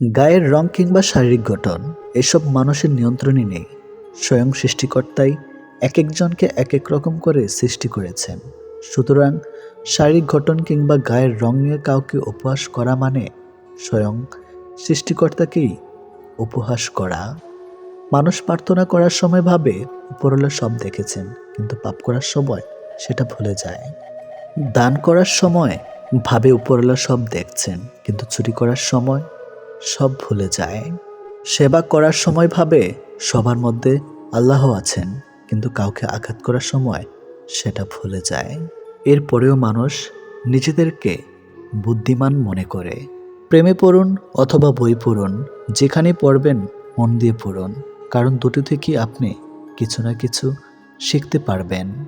গায়ের রং কিংবা শারীরিক গঠন, এসব মানুষের নিয়ন্ত্রণই নেই। স্বয়ং সৃষ্টিকর্তাই এক একজনকে এক এক রকম করে সৃষ্টি করেছেন। সুতরাং শারীরিক গঠন কিংবা গায়ের রং নিয়ে কাউকে উপহাস করা মানে স্বয়ং সৃষ্টিকর্তাকেই উপহাস করা। মানুষ প্রার্থনা করার সময় ভাবে, উপরওয়ালা সব দেখেছেন, কিন্তু পাপ করার সময় সেটা ভুলে যায়। দান করার সময় ভাবে উপরওয়ালা সব দেখছেন, কিন্তু চুরি করার সময় সব ভুলে যায়। সেবা করার সময় ভাবে সবার মধ্যে আল্লাহ আছেন, কিন্তু কাউকে আঘাত করার সময় সেটা ভুলে যায়। এরপরেও মানুষ নিজেদেরকে বুদ্ধিমান মনে করে। প্রেমে পড়ুন অথবা বই পড়ুন যেখানে পড়বেন মন দিয়ে পড়ুন, কারণ দুটো থেকেই আপনি কিছু না কিছু শিখতে পারবেন।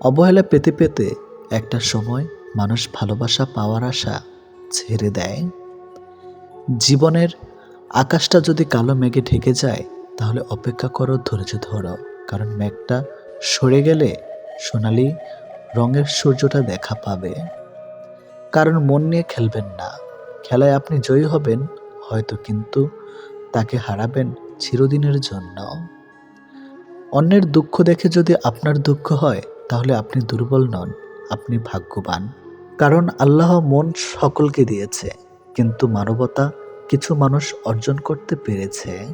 অবহেলা পেতে পেতে একটা সময় মানুষ ভালোবাসা পাওয়ার আশা ছেড়ে দেয়। জীবনের আকাশটা যদি কালো মেঘে ঢেকে যায়, তাহলে অপেক্ষা করো ধৈর্য ধরো, কারণ মেঘটা সরে গেলে সোনালি রঙের সূর্যটা দেখা পাবে। কারণ মন নিয়ে খেলবেন না। খেলায় আপনি জয়ী হবেন, হয়তো কিন্তু তাকে হারাবেন চিরদিনের জন্য। অন্যের দুঃখ দেখে যদি আপনার দুঃখ হয়, তাহলে আপনি দুর্বল নন, আপনি ভাগ্যবান। কারণ আল্লাহ মন সকলকে দিয়েছে, কিন্তু মানবতা কিছু মানুষ অর্জন করতে পেরেছে।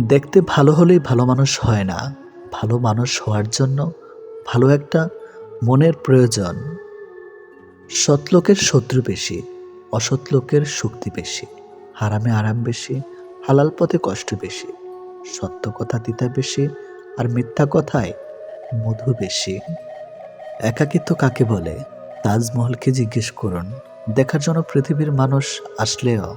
দেখতে ভালো হলেই ভালো মানুষ হয় না। ভালো মানুষ হওয়ার জন্য ভালো একটা মনের প্রয়োজন। সৎ লোকের শত্রু বেশি, অসৎ লোকের শক্তি বেশি, হারামে আরাম বেশি, হালাল পথে কষ্ট বেশি, সত্য কথা তিতা বেশি আর মিথ্যা কথায় মধু বেশি। একাকিত্ব কাকে বলে? তাজমহলকে জিজ্ঞেস করুন। দেখার জন্য পৃথিবীর মানুষ আসলেও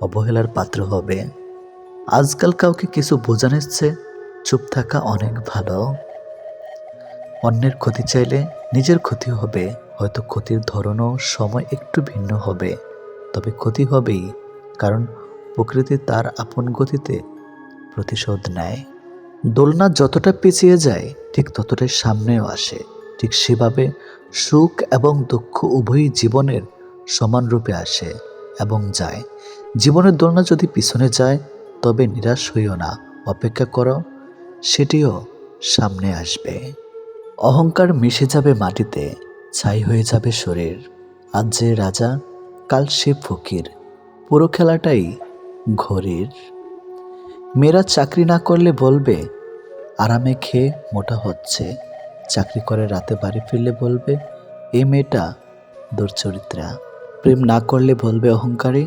অবহেলার পাত্র হবে। আজকাল কাউকে কিছু বোঝানোর চেয়ে চুপ থাকা অনেক ভালো। অন্যের ক্ষতি চাইলে নিজের ক্ষতি হবে, হয়তো ক্ষতির ধরনও সময় একটু ভিন্ন হবে। তবে ক্ষতি হবেই, কারণ প্রকৃতি তার আপন গতিতে প্রতিশোধ নেয়। দোলনা যতটা পিছিয়ে যায়, ঠিক ততটাই সামনেও আসে। ঠিক সেভাবে সুখ এবং দুঃখ উভয়ই জীবনের সমান রূপে আসে এবং যায়। জীবনের দোলনা যদি পিছনে যায়, তবে নিরাশ হইও না, অপেক্ষা করো, সেটিও সামনে আসবে। অহংকার মিশে যাবে মাটিতে, ছাই হয়ে যাবে শরীর। আজ যে রাজা, কাল সে ফকির, পুরো খেলাটাই ঘড়ির মেয়েরা চাকরি না করলে বলবে, আরামে খেয়ে মোটা হচ্ছে। চাকরি করে রাতে বাড়ি ফিরলে বলবে এই মেয়েটা দুর্চরিত্রা। প্রেম না করলে বলবে অহংকারী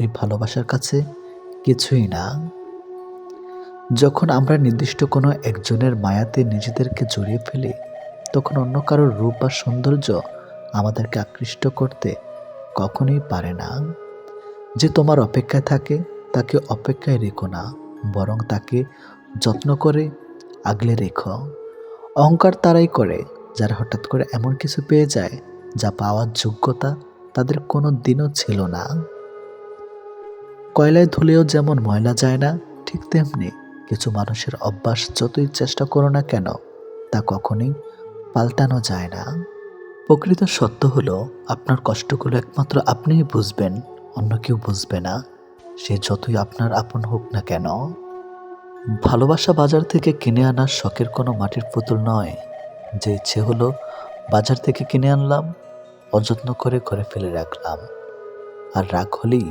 ওই ভালোবাসার কাছে কিছুই না। যখন আমরা নির্দিষ্ট কোনো একজনের মায়াতে নিজেদেরকে জড়িয়ে ফেলি, তখন অন্য কারোর রূপ বা সৌন্দর্য আমাদেরকে আকৃষ্ট করতে কখনোই পারে না। যে তোমার অপেক্ষায় থাকে, তাকে অপেক্ষায় রেখো না, বরং তাকে যত্ন করে আগলে রেখো। অহংকার তারাই করে, যারা হঠাৎ করে এমন কিছু পেয়ে যায়, যা পাওয়ার যোগ্যতা তাদের কোনো দিনও ছিল না। কয়লায় ধুলেও যেমন ময়লা যায় না, ঠিক তেমনি কিছু মানুষের অভ্যাস যতই চেষ্টা করো না কেন, তা কখনোই পাল্টানো যায় না। প্রকৃত সত্য হলো, আপনার কষ্টগুলো একমাত্র আপনিই বুঝবেন, অন্য কেউ বুঝবে না। সে যতই আপনার আপন হোক না কেন। ভালোবাসা বাজার থেকে কিনে আনার শখের কোনো মাটির পুতুল নয়। যে ইচ্ছে হলো বাজার থেকে কিনে আনলাম, অযত্ন করে ঘরে ফেলে রাখলাম। আর রাগ হলেই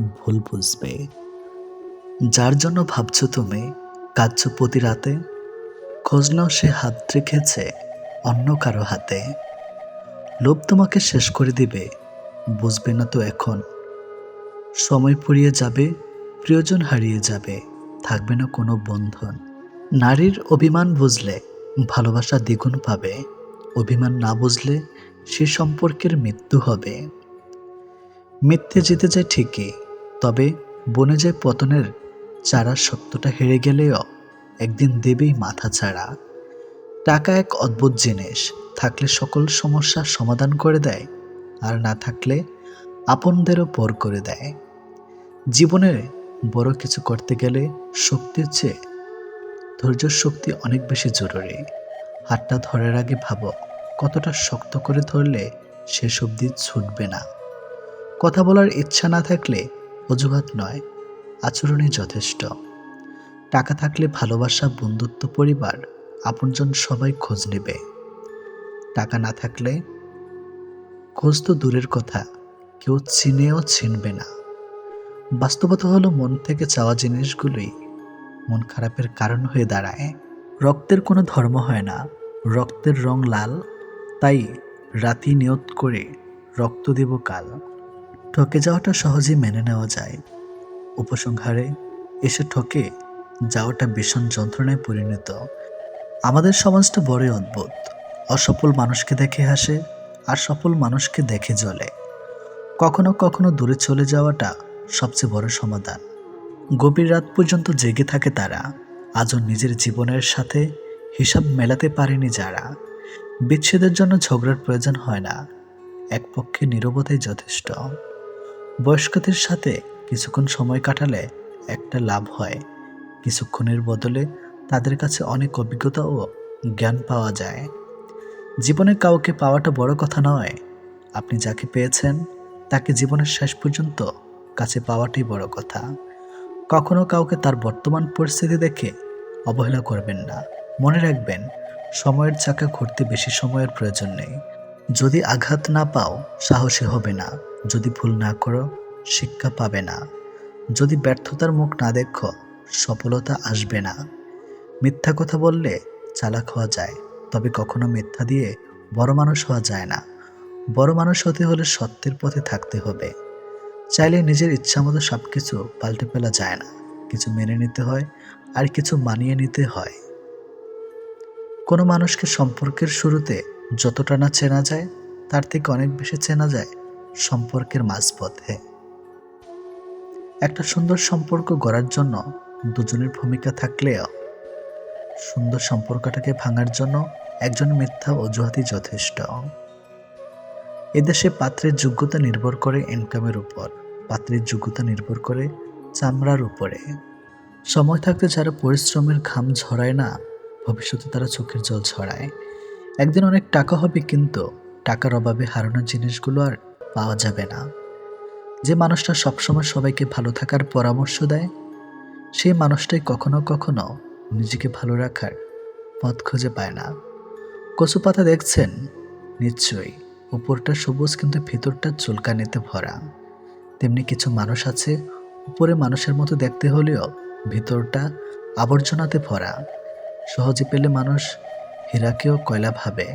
ভুল বুঝবে। যার জন্য ভাবছ তুমি, কাঁদছ প্রতি রাতে? খোঁজ নাও সে হাত রেখেছে অন্য কারও হাতে। লোভ তোমাকে শেষ করে দিবে, বুঝবে না তো এখন। সময় ফুরিয়ে যাবে, প্রিয়জন হারিয়ে যাবে, থাকবে না কোনো বন্ধন। নারীর অভিমান বুঝলে ভালোবাসা দ্বিগুণ পাবে, অভিমান না বুঝলে সে সম্পর্কের মৃত্যু হবে। মিথ্যে জিতে যায় ঠিকই তবে বনে যায় পতনের চারা সত্যটা হেরে গেলেও একদিন দেবেই মাথা ছাড়া। টাকা এক অদ্ভুত জিনিস, থাকলে সকল সমস্যার সমাধান করে দেয়, আর না থাকলে আপনদেরও পর করে দেয়। জীবনে বড় কিছু করতে গেলে শক্তির চেয়ে ধৈর্য শক্তি অনেক বেশি জরুরি। হাতটা ধরার আগে ভাবো, কতটা শক্ত করে ধরলে সে অবধি ছুটবে না। কথা বলার ইচ্ছা না থাকলে অজুহাত নয়, আচরণই যথেষ্ট। টাকা থাকলে ভালোবাসা, বন্ধুত্ব, পরিবার, আপনজন সবাই খোঁজ নেবে। টাকা না থাকলে খোঁজ তো দূরের কথা, কেউ চিনেও চিনবে না। বাস্তবতা হলো, মন থেকে চাওয়া জিনিসগুলোই মন খারাপের কারণ হয়ে দাঁড়ায়। রক্তের কোনো ধর্ম হয় না। রক্তের রং লাল, তাই রাতি নিয়ত করে রক্ত দেব কাল। ঠকে যাওয়াটা সহজেই মেনে নেওয়া যায়। উপসংহারে, এসে ঠকে যাওয়াটা ভীষণ যন্ত্রণায় পরিণত। আমাদের সমাজটা বড়ই অদ্ভুত। অসফল মানুষকে দেখে হাসে, আর সফল মানুষকে দেখে জ্বলে। কখনো কখনো দূরে চলে যাওয়াটা সবচেয়ে বড় সমাধান। গভীর রাত পর্যন্ত জেগে থাকে তারা। আজও নিজের জীবনের সাথে হিসাব মেলাতে পারেনি যারা। বিচ্ছেদের জন্য ঝগড়ার প্রয়োজন হয় না। এক পক্ষে নীরবতাই যথেষ্ট। বয়স্কদের সাথে কিছুক্ষণ সময় কাটালে একটা লাভ হয়। কিছুক্ষণের বদলে তাদের কাছে অনেক অভিজ্ঞতা ও জ্ঞান পাওয়া যায়। জীবনে কাউকে পাওয়াটা বড় কথা নয়। আপনি যাকে পেয়েছেন, তাকে জীবনের শেষ পর্যন্ত কাছে পাওয়াটাই বড় কথা। কখনো কাউকে তার বর্তমান পরিস্থিতি দেখে অবহেলা করবেন না। মনে রাখবেন, সময়ের চাকা ঘুরতে বেশি সময়ের প্রয়োজন নেই। যদি আঘাত না পাও, সাহসী হবে না। যদি ভুল না করো, শিক্ষা পাবে না। যদি ব্যর্থতার মুখ না দেখো, সফলতা আসবে না। মিথ্যা কথা বললে চালাক হওয়া যায়, তবে কখনো মিথ্যা দিয়ে বড় মানুষ হওয়া যায় না। বড় মানুষ হতে হলে সত্যের পথে থাকতে হবে। চাইলে নিজের ইচ্ছা মতো সব কিছু পাল্টে ফেলা যায় না। কিছু মেনে নিতে হয়, আর কিছু মানিয়ে নিতে হয়। কোনো মানুষকে সম্পর্কের শুরুতে যতটা না চেনা যায়, তার থেকে অনেক বেশি চেনা যায় সম্পর্কের মাঝপথে। একটা সুন্দর সম্পর্ক গড়ার জন্য দুজনের ভূমিকা থাকলেও, সুন্দর সম্পর্কটাকে ভাঙার জন্য একজন মিথ্যা অজুহাতই যথেষ্ট। এদেশে পাত্রের যোগ্যতা নির্ভর করে ইনকামের উপর, পাত্রের যোগ্যতা নির্ভর করে চামড়ার উপরে। সময় থাকতে যারা পরিশ্রমের ঘাম ঝরায় না, ভবিষ্যতে তারা চোখের জল ছড়ায় একদিন অনেক টাকা হবে কিন্তু টাকার অভাবে হারানোর জিনিসগুলো আর পাওয়া যাবে না। যে মানুষটা সবসময় সবাইকে ভালো থাকার পরামর্শ দেয়, সেই মানুষটাই কখনো কখনো নিজেকে ভালো রাখার পথ খুঁজে পায় না। কচু পাতা দেখছেন? নিশ্চয়ই, উপরটা সবুজ কিন্তু ভিতরটা চুলকানিতে ভরা। তেমনি কিছু মানুষ আছে, উপরে মানুষের মতো দেখতে হলেও ভিতরটা আবর্জনাতে ভরা। সহজে পেলে মানুষ হীরাকেও কয়লা ভাবে।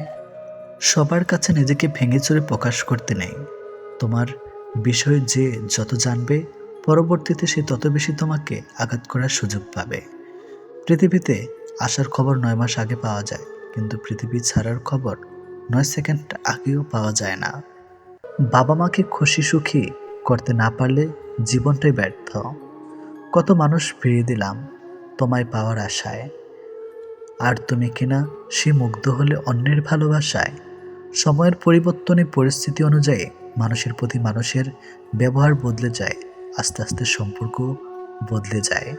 সবার কাছে নিজেকে ভেঙে চড়ে প্রকাশ করতে নেই। তোমার বিষয়ে যে যত জানবে, পরবর্তীতে সে তত বেশি তোমাকে আঘাত করার সুযোগ পাবে। পৃথিবীতে আসার খবর নয় মাস আগে পাওয়া যায়, কিন্তু পৃথিবী ছাড়ার খবর নয় সেকেন্ড আগেও পাওয়া যায় না। বাবা মাকে খুশি সুখী করতে না পারলে জীবনটাই ব্যর্থ। কত মানুষ ফিরিয়ে দিলাম তোমায় পাওয়ার আশায়। আর তুমি কিনা সে মুগ্ধ হলে অন্যের ভালোবাসায়। সময়ের পরিবর্তনে পরিস্থিতি অনুযায়ী মানুষের প্রতি মানুষের ব্যবহার বদলে যায়, আস্তে আস্তে সম্পর্ক বদলে যায়।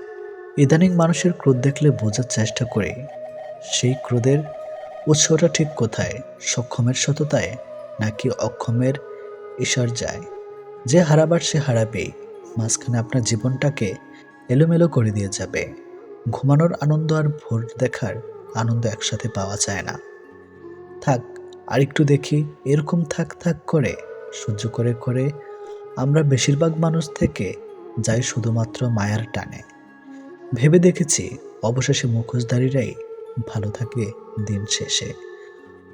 ইদানিং মানুষের ক্রোধ দেখলে বোঝার চেষ্টা করি, সেই ক্রোধের উৎসটা ঠিক কোথায়? সক্ষমের সততায় নাকি অক্ষমের ইশার যায় যে হারাবার সে হারাবেই, মাঝখানে আপনার জীবনটাকে এলোমেলো করে দিয়ে যাবে। ঘুমানোর আনন্দ আর ভোর দেখার আনন্দ একসাথে পাওয়া যায় না। থাক আর একটু দেখি, এরকম থাক থাক করে সহ্য করে করে আমরা বেশিরভাগ মানুষ থেকে যাই শুধুমাত্র মায়ার টানে। ভেবে দেখেছি অবশেষে মুখোশধারীরাই ভালো থাকে দিন শেষে।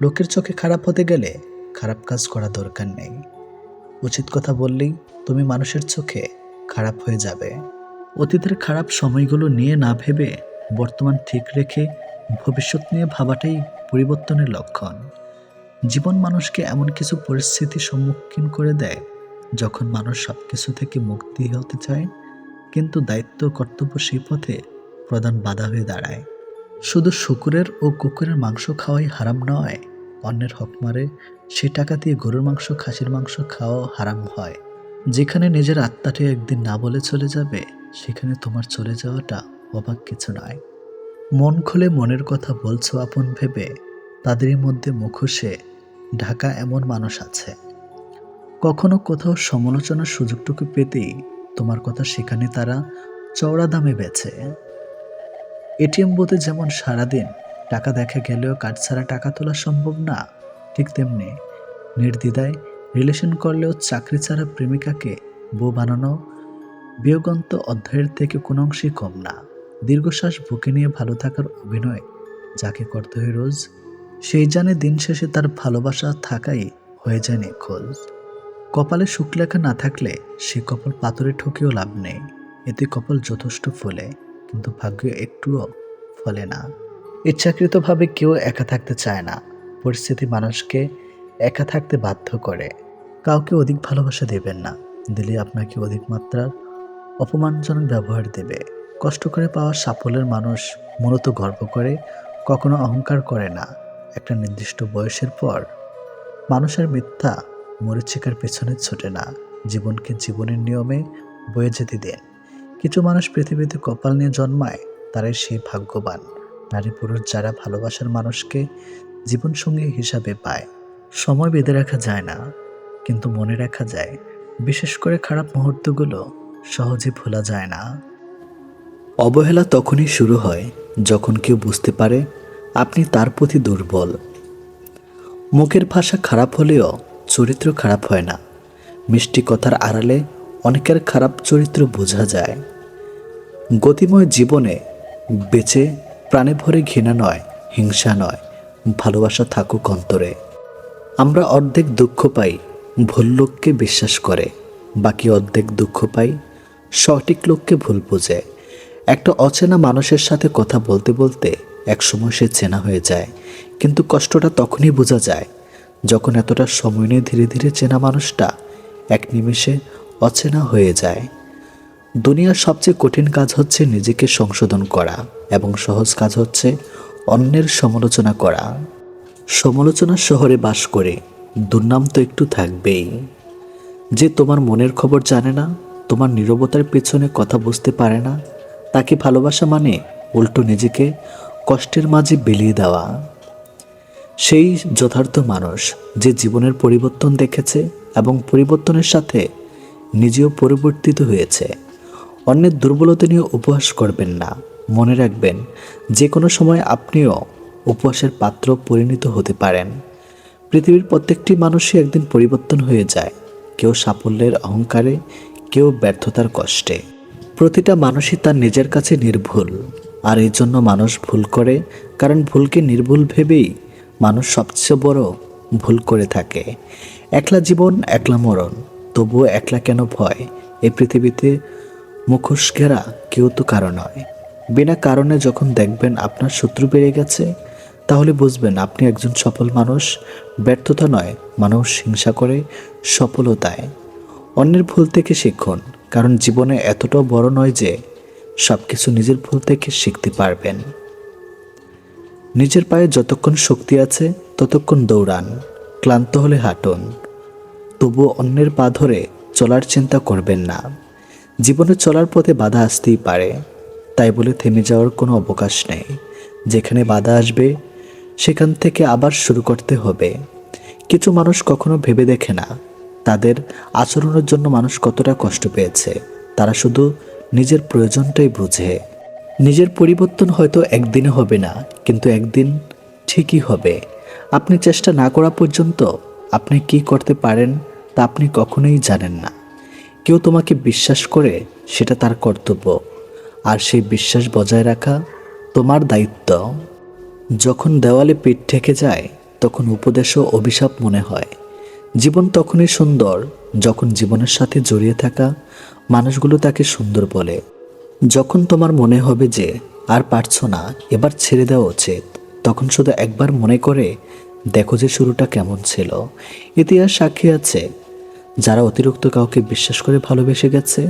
লোকের চোখে খারাপ হতে গেলে খারাপ কাজ করা দরকার নেই। উচিত কথা বললেই তুমি মানুষের চোখে খারাপ হয়ে যাবে। অতীতের খারাপ সময়গুলো নিয়ে না ভেবে বর্তমান ঠিক রেখে ভবিষ্যৎ নিয়ে ভাবাটাই পরিবর্তনের লক্ষণ। জীবন মানুষকে এমন কিছু পরিস্থিতির সম্মুখীন করে দেয়, যখন মানুষ সব কিছু থেকে মুক্তি হতে চায়, কিন্তু দায়িত্ব কর্তব্য সেই পথে প্রধান বাধা হয়ে দাঁড়ায়। শুধু শুকুরের ও কুকুরের মাংস খাওয়াই হারাম নয়, অন্যের হক মারে সে টাকা দিয়ে গরুর মাংস, খাসির মাংস খাওয়াও হারাম হয়। যেখানে নিজের আত্মাটি একদিন না বলে চলে যাবে, সেখানে তোমার চলে যাওয়াটা অবাক কিছু নয়। মন খুলে মনের কথা বলছো আপন ভেবে তাদেরই মধ্যে মুখোশে ঢাকা এমন মানুষ আছে। কখনো কোথাও সমালোচনার সুযোগটুকু পেতেই তোমার কথা সেখানে তারা চওড়া দামে বেছে। এটিএম বুথে যেমন সারাদিন টাকা দেখা গেলেও কার্ড ছাড়া টাকা তোলা সম্ভব না, ঠিক তেমনি নির্দ্বিধায় রিলেশন করলেও চাকরি ছাড়া প্রেমিকাকে বউ বানানো বিয়োগন্ত অধ্যায়ের থেকে কোনো অংশই কম না। দীর্ঘশ্বাস বুকে নিয়ে ভালো থাকার অভিনয় যাকে করতে হয় রোজ সেই জানে দিন শেষে তার ভালোবাসা থাকাই হয়ে যায় নিখোঁজ। কপালে সুখলেখা না থাকলে সে কপাল পাথরে ঠকেও লাভ নেই। এতে কপাল যথেষ্ট ফলে, কিন্তু ভাগ্য একটুও ফলে না। ইচ্ছাকৃতভাবে কেউ একা থাকতে চায় না। পরিস্থিতি মানুষকে একা থাকতে বাধ্য করে। কাউকে অধিক ভালোবাসা দেবেন না। দিলে আপনাকে অধিক মাত্রার অপমানজনক ব্যবহার দেবে। কষ্ট করে পাওয়া সাফল্যের মানুষ মূলত গর্ব করে, কখনো অহংকার করে না। একটা নির্দিষ্ট বয়সের পর মানুষের মিথ্যা মরিচিকার পেছনে ছোটে না। জীবনকে জীবনের নিয়মে বয়ে যেতে দেন। কিছু মানুষ পৃথিবীতে কপাল নিয়ে জন্মায়, তারাই সেই ভাগ্যবান। নারী পুরুষ যারা ভালোবাসার মানুষকে জীবনসঙ্গী হিসাবে পায়। সময় বেঁধে রাখা যায় না, কিন্তু মনে রাখা যায়। বিশেষ করে খারাপ মুহূর্তগুলো সহজে ভোলা যায় না। অবহেলা তখনই শুরু হয় যখন কেউ বুঝতে পারে আপনি তার প্রতি দুর্বল। মুখের ভাষা খারাপ হলেও চরিত্র খারাপ হয় না। মিষ্টি কথার আড়ালে অনেকের খারাপ চরিত্র বোঝা যায়। গতিময় জীবনে বেঁচে প্রাণে ভরে ঘৃণা নয়, হিংসা নয়, ভালোবাসা থাকুক অন্তরে। আমরা অর্ধেক দুঃখ পাই, ভুল লোককে বিশ্বাস করে। বাকি অর্ধেক দুঃখ পাই, সঠিক লোককে ভুল বোঝে। একটা অচেনা মানুষের সাথে কথা বলতে বলতে একসময় সে চেনা হয়ে যায়। কিন্তু কষ্টটা তখনই বোঝা যায়, যখন এতটা সময় নিয়ে ধীরে ধীরে চেনা মানুষটা এক নিমেষে অচেনা হয়ে যায়। দুনিয়ার সবচেয়ে কঠিন কাজ হচ্ছে নিজেকে সংশোধন করা এবং সহজ কাজ হচ্ছে অন্যের সমালোচনা করা। সমালোচনার শহরে বাস করে, দুর্নাম তো একটু থাকবেই। যে তোমার মনের খবর জানে না, তোমার নীরবতার পেছনে কথা বুঝতে পারে না, তাকে ভালোবাসা মানে উল্টো নিজেকে কষ্টের মাঝে বিলিয়ে দেওয়া। সেই যথার্থ মানুষ যে জীবনের পরিবর্তন দেখেছে এবং পরিবর্তনের সাথে নিজেও পরিবর্তিত হয়েছে। অন্যের দুর্বলতা নিয়ে উপহাস করবেন না। মনে রাখবেন, যে কোনো সময় আপনিও উপহাসের পাত্র পরিণত হতে পারেন। পৃথিবীর প্রত্যেকটি মানুষই একদিন পরিবর্তন হয়ে যায়, কেউ সাফল্যের অহংকারে, কেউ ব্যর্থতার কষ্টে। প্রতিটা মানুষই তার নিজের কাছে নির্ভুল। আর এই জন্য মানুষ ভুল করে, কারণ ভুলকে নির্ভুল ভেবেই মানুষ সবচেয়ে বড় ভুল করে থাকে। একলা জীবন, একলা মরণ, তবুও একলা কেন ভয়? এই পৃথিবীতে মুখোশ ঘেরা কেউ তো কারও নয়। বিনা কারণে যখন দেখবেন আপনার শত্রু বেড়ে গেছে, তাহলে বুঝবেন আপনি একজন সফল মানুষ, ব্যর্থতা নয়, মানুষ হিংসা করে সফলতায়। অন্যের ভুল থেকে শিখুন, কারণ জীবনে এতটাও বড় নয় যে সব কিছু নিজের ভুল থেকে শিখতে পারবেন। নিজের পায়ে যতক্ষণ শক্তি আছে, ততক্ষণ দৌড়ান, ক্লান্ত হলে হাঁটুন। তবু অন্যের পা ধরে চলার চিন্তা করবেন না। জীবনে চলার পথে বাধা আসতেই পারে। তাই বলে থেমে যাওয়ার কোনো অবকাশ নেই। যেখানে বাধা আসবে, সেখান থেকে আবার শুরু করতে হবে। কিছু মানুষ কখনো ভেবে দেখে না। তাদের আচরণের জন্য মানুষ কতটা কষ্ট পেয়েছে। তারা শুধু নিজের প্রয়োজনটাই বুঝে। নিজের পরিবর্তন হয়তো একদিনে হবে না, কিন্তু একদিন ঠিকই হবে। আপনি চেষ্টা না করা পর্যন্ত আপনি কি করতে পারেন তা আপনি কখনোই জানেন না। কেউ তোমাকে বিশ্বাস করে সেটা তার কর্তব্য। আর সেই বিশ্বাস বজায় রাখা তোমার দায়িত্ব। যখন দেওয়ালে পিঠ ঠেকে যায়, তখন উপদেশ ও অভিশাপ মনে হয়। জীবন তখনই সুন্দর যখন জীবনের সাথে জড়িয়ে থাকা মানুষগুলো তাকে সুন্দর বলে। যখন তোমার মনে হবে যে আর পারছ না, এবার ছেড়ে দেওয়া উচিত। তখন শুধু একবার মনে করে দেখো যে শুরুটা কেমন ছিল। ইতিহাস সাক্ষী আছে, যারা অতিরিক্ত কাউকে বিশ্বাস করে ভালোবেসে গেছে,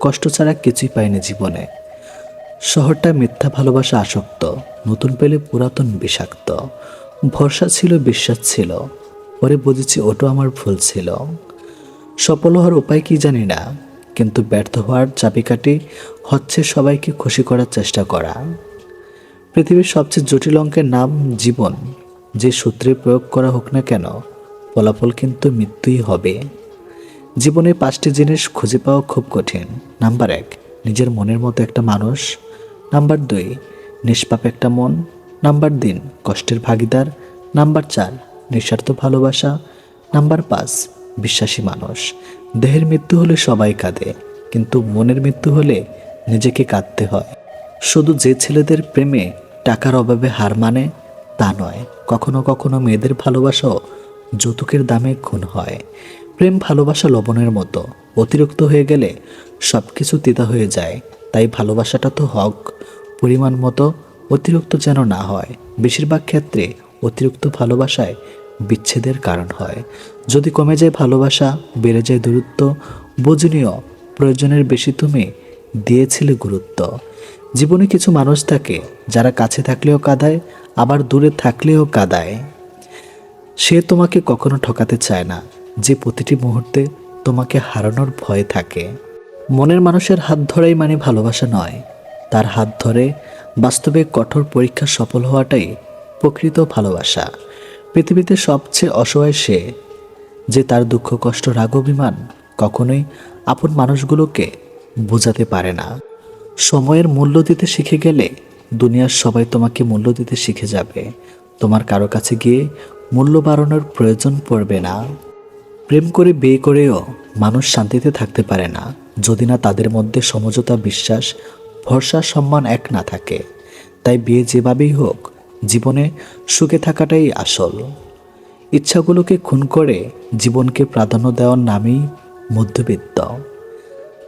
কষ্ট ছাড়া কিছুই পায়নি জীবনে। শহরটা মিথ্যা ভালোবাসা আসক্ত, নতুন পেলে পুরাতন বিষাক্ত। ভরসা ছিল, বিশ্বাস ছিল। পরে বুঝেছি ওটা আমার ভুল ছিল। সফল হওয়ার উপায় কি জানি না, কিন্তু ব্যর্থ হওয়ার চাবিকাঠি হচ্ছে সবাইকে খুশি করার চেষ্টা করা। পৃথিবীর সবচেয়ে জটিল অঙ্কের নাম জীবন। যে সূত্রে প্রয়োগ করা হোক না কেন, ফলাফল কিন্তু মৃত্যুই হবে। জীবনে পাঁচটি জিনিস খুঁজে পাওয়া খুব কঠিন। নাম্বার এক, নিজের মনের মতো একটা মানুষ। নাম্বার দুই, নিষ্পাপ একটা মন। নাম্বার তিন, কষ্টের ভাগিদার। নাম্বার চার, নিঃস্বার্থ ভালোবাসা। নাম্বার পাঁচ বিশ্বাসী মানুষ। দেহের মৃত্যু হলে সবাই কাঁদে, কিন্তু মনের মৃত্যু হলে নিজেকে কাঁদতে হয়। শুধু যে ছেলেদের প্রেমে টাকার অভাবে হার মানে তা নয়, কখনো কখনো মেয়েদের ভালোবাসাও যৌতুকের দামে খুন হয়। প্রেম ভালোবাসা লবণের মতো, অতিরিক্ত হয়ে গেলে সব কিছু তিতা হয়ে যায়, তাই ভালোবাসাটা তো হক, পরিমাণ মতো অতিরিক্ত যেন না হয়। বেশিরভাগ ক্ষেত্রে অতিরিক্ত ভালোবাসায় বিচ্ছেদের কারণ হয়। যদি কমে যায় ভালোবাসা, বেড়ে যায় দূরত্ব, বোঝনীয়, প্রয়োজনের বেশি তুমি দিয়েছিলে গুরুত্ব। জীবনে কিছু মানুষ থাকে, যারা কাছে থাকলেও কাদায়, আবার দূরে থাকলেও কাদায়। সে তোমাকে কখনো ঠকাতে চায় না, যে প্রতিটি মুহূর্তে তোমাকে হারানোর ভয় থাকে। মনের মানুষের হাত ধরাই মানে ভালোবাসা নয়। তার হাত ধরে বাস্তবে কঠোর পরীক্ষা সফল হওয়াটাই প্রকৃত ভালোবাসা। পৃথিবীতে সবচেয়ে অসহায় সে যে তার দুঃখ, কষ্ট, রাগ, অভিমান কখনোই আপন মানুষগুলোকে বোঝাতে পারে না। সময়ের মূল্য দিতে শিখে গেলে দুনিয়ার সবাই তোমাকে মূল্য দিতে শিখে যাবে। তোমার কারও কাছে গিয়ে মূল্য বাড়ানোর প্রয়োজন পড়বে না। প্রেম করে, বিয়ে করেও মানুষ শান্তিতে থাকতে পারে না। যদি না তাদের মধ্যে সমঝোতা, বিশ্বাস, ভরসা, সম্মান এক না থাকে, তাই বিয়ে যেভাবেই হোক জীবনে সুখে থাকাটাই আসল। ইচ্ছাগুলোকে খুন করে জীবনকে প্রাধান্য দেওয়ার নামেই মধ্যবিত্ত।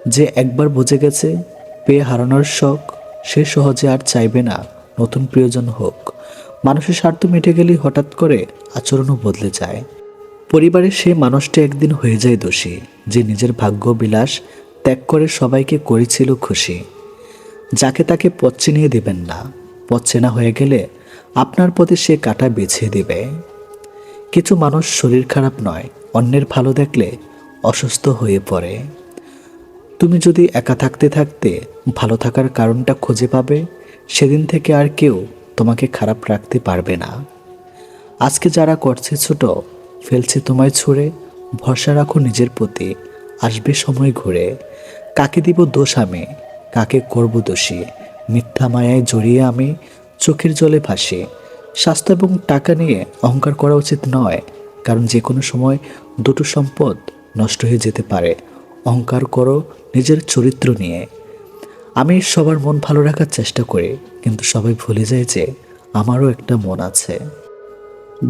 যে একবার বুঝে গেছে, পেয়ে হারানোর শখ সে সহজে আর চাইবে না নতুন প্রিয়জন হোক। মানুষের স্বার্থ মিটে গেলেই হঠাৎ করে আচরণও বদলে যায়। পরিবারের সেই মানুষটি একদিন হয়ে যায় দোষী, যে নিজের ভাগ্য বিলাস ত্যাগ করে সবাইকে করেছিল খুশি। যাকে তাকে পথ চিনিয়ে দেবেন না। পথ চেনা হয়ে গেলে আপনার পথে সে কাটা বেছে দেবে। কিছু মানুষ শরীর খারাপ নয়, অন্যের ভালো দেখলে অসুস্থ হয়ে পড়ে। তুমি যদি একা থাকতে থাকতে ভালো থাকার কারণটা খুঁজে পাবে, সেদিন থেকে আর কেউ তোমাকে খারাপ রাখতে পারবে না। আজকে যারা করছে ছোট, ফেলছে তোমায় ছুঁড়ে, ভরসা রাখো নিজের প্রতি, আসবে সময় ঘুরে। কাকে দিব দোষ আমি, কাকে করব দোষী, মিথ্যা মায়ায় জড়িয়ে আমি চোখের জলে ভাসি। স্বাস্থ্য এবং টাকা নিয়ে অহংকার করা উচিত নয়, কারণ যে কোনো সময় দুটো সম্পদ নষ্ট হয়ে যেতে পারে। অহংকার করো নিজের চরিত্র নিয়ে। আমি সবার মন ভালো রাখার চেষ্টা করি, কিন্তু সবাই ভুলে যায় যে আমারও একটা মন আছে।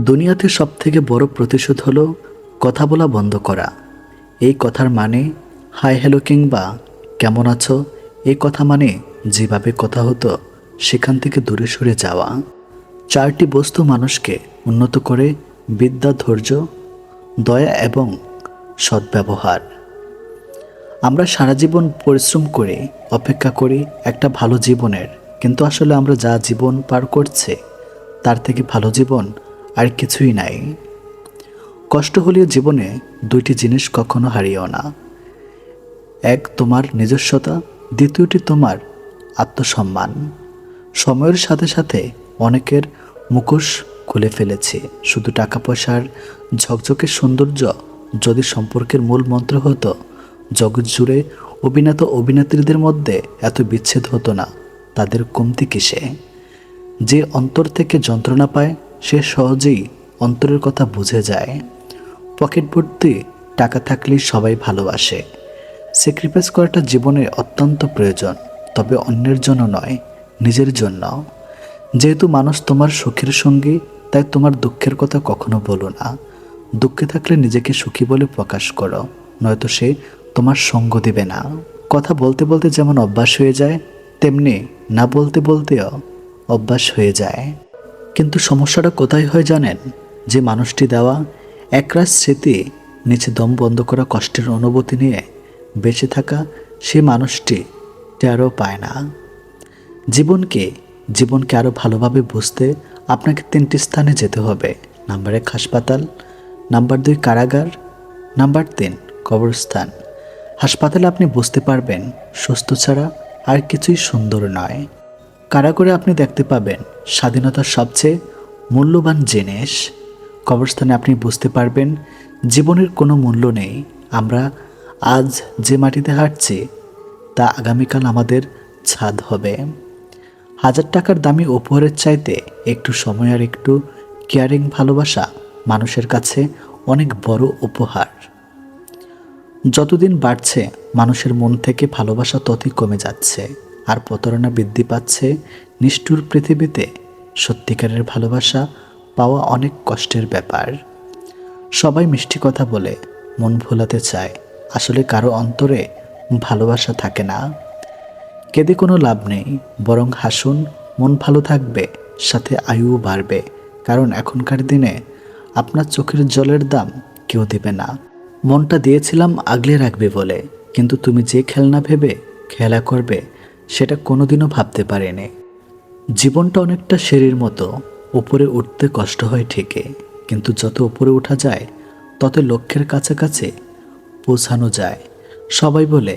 দুনিয়াতে সব থেকে বড় প্রতিশোধ হলো কথা বলা বন্ধ করা। এই কথার মানে হাই হ্যালো কিংবা কেমন আছো? এই কথা মানে যেভাবে কথা হতো সেখান থেকে দূরে সরে যাওয়া। চারটি বস্তু মানুষকে উন্নত করে, বিদ্যা, ধৈর্য, দয়া এবং সদ্ব্যবহার। আমরা সারা জীবন পরিশ্রম করে, অপেক্ষা করি একটা ভালো জীবনের। কিন্তু আসলে আমরা যা জীবন পার করছে, তার থেকে ভালো জীবন আর কিছুই নাই। কষ্ট হলেও জীবনে দুইটি জিনিস কখনো হারিও না। এক, তোমার নিজস্বতা। দ্বিতীয়টি, তোমার আত্মসম্মান। সময়ের সাথে সাথে অনেকের মুখোশ খুলে ফেলেছে। শুধু টাকা পয়সার ঝকঝকে সৌন্দর্য যদি সম্পর্কের মূল মন্ত্র হতো, জগৎ জুড়ে অভিনেত অভিনেত্রীদের মধ্যে এত বিচ্ছেদ হতো না, তাদের কমতি কিসে? যে অন্তর থেকে যন্ত্রণা পায়, সে সহজেই অন্তরের কথা বুঝে যায়। পকেট ভর্তি টাকা থাকলেই সবাই ভালোবাসে। স্যাক্রিফাইস করাটা জীবনে অত্যন্ত প্রয়োজন, তবে অন্যের জন্য নয়। নিজের জন্য। যেহেতু মানুষ তোমার সুখের সঙ্গী, তাই তোমার দুঃখের কথা কখনো বলো না। দুঃখে থাকলে নিজেকে সুখী বলে প্রকাশ করো, নয়তো সে তোমার সঙ্গ দেবে না। কথা বলতে বলতে যেমন অভ্যাস হয়ে যায়, তেমনি না বলতে বলতেও অভ্যাস হয়ে যায়। কিন্তু সমস্যাটা কোথায় হয় জানেন? যে মানুষটি দেওয়া একরাশ স্মৃতি নিচে দম বন্ধ করা কষ্টের অনুভূতি নিয়ে বেঁচে থাকা সে মানুষটি টেরও পায় না। জীবনকে জীবনকে আরও ভালোভাবে বুঝতে আপনাকে তিনটি স্থানে যেতে হবে। নাম্বার এক, হাসপাতাল। নাম্বার দুই, কারাগার। নাম্বার তিন, কবরস্থান। হাসপাতালে আপনি বুঝতে পারবেন, সুস্থ ছাড়া আর কিছুই সুন্দর নয়। কারাগারে আপনি দেখতে পাবেন, স্বাধীনতার সবচেয়ে মূল্যবান জিনিস। কবরস্থানে আপনি বুঝতে পারবেন, জীবনের কোনো মূল্য নেই। আমরা আজ যে মাটিতে হাঁটছি, তা আগামীকাল আমাদের ছাদ হবে। হাজার টাকার দামি উপহারের চাইতে একটু সময় আর একটু কেয়ারিং ভালোবাসা মানুষের কাছে অনেক বড় উপহার। যতদিন বাড়ছে, মানুষের মন থেকে ভালোবাসা ততই কমে যাচ্ছে আর প্রতারণা বৃদ্ধি পাচ্ছে। নিষ্ঠুর পৃথিবীতে সত্যিকারের ভালোবাসা পাওয়া অনেক কষ্টের ব্যাপার। সবাই মিষ্টি কথা বলে, মন ভোলাতে চায়। আসলে কারও অন্তরে ভালোবাসা থাকে না। কেঁদে কোনো লাভ নেই, বরং হাসুন, মন ভালো থাকবে, সাথে আয়ুও বাড়বে। কারণ এখনকার দিনে আপনার চোখের জলের দাম কেউ দেবে না। মনটা দিয়েছিলাম আগলে রাখবে বলে, কিন্তু তুমি যে খেলনা ভেবে খেলা করবে, সেটা কোনোদিনও ভাবতে পারেনি। জীবনটা অনেকটা সিঁড়ির মতো, উপরে উঠতে কষ্ট হয় ঠিকই, কিন্তু যত উপরে ওঠা যায়, তত লক্ষ্যের কাছাকাছি পৌঁছানো যায়। সবাই বলে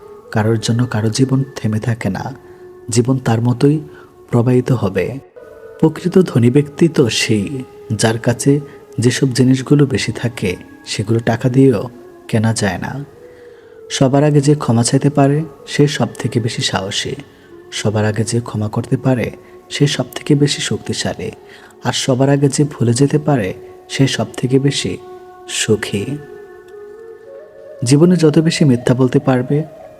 কারোর জন্য কারও জীবন থেমে থাকে না। জীবন তার মতোই প্রবাহিত হবে। প্রকৃত ধনী ব্যক্তি তো সেই, যার কাছে যেসব জিনিসগুলো বেশি থাকে, সেগুলো টাকা দিয়েও কেনা যায় না। সবার আগে যে ক্ষমা চাইতে পারে, সে সব থেকে বেশি সাহসী। সবার আগে যে ক্ষমা করতে পারে, সে সব থেকে বেশি শক্তিশালী। আর সবার আগে যে ভুলে যেতে পারে, সে সব থেকে বেশি সুখী। জীবনে যত বেশি মিথ্যা বলতে পারবে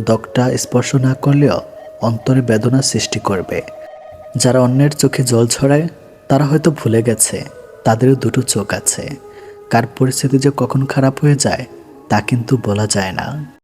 দগটা স্পর্শ না করলেও অন্তরে বেদনা সৃষ্টি করবে। যারা অন্যের চোখে জল ছড়ায়, তারা হয়তো ভুলে গেছে, তাদেরও দুটো চোখ আছে। কার পরিস্থিতি যে কখন খারাপ হয়ে যায়, তা কিন্তু বলা যায় না।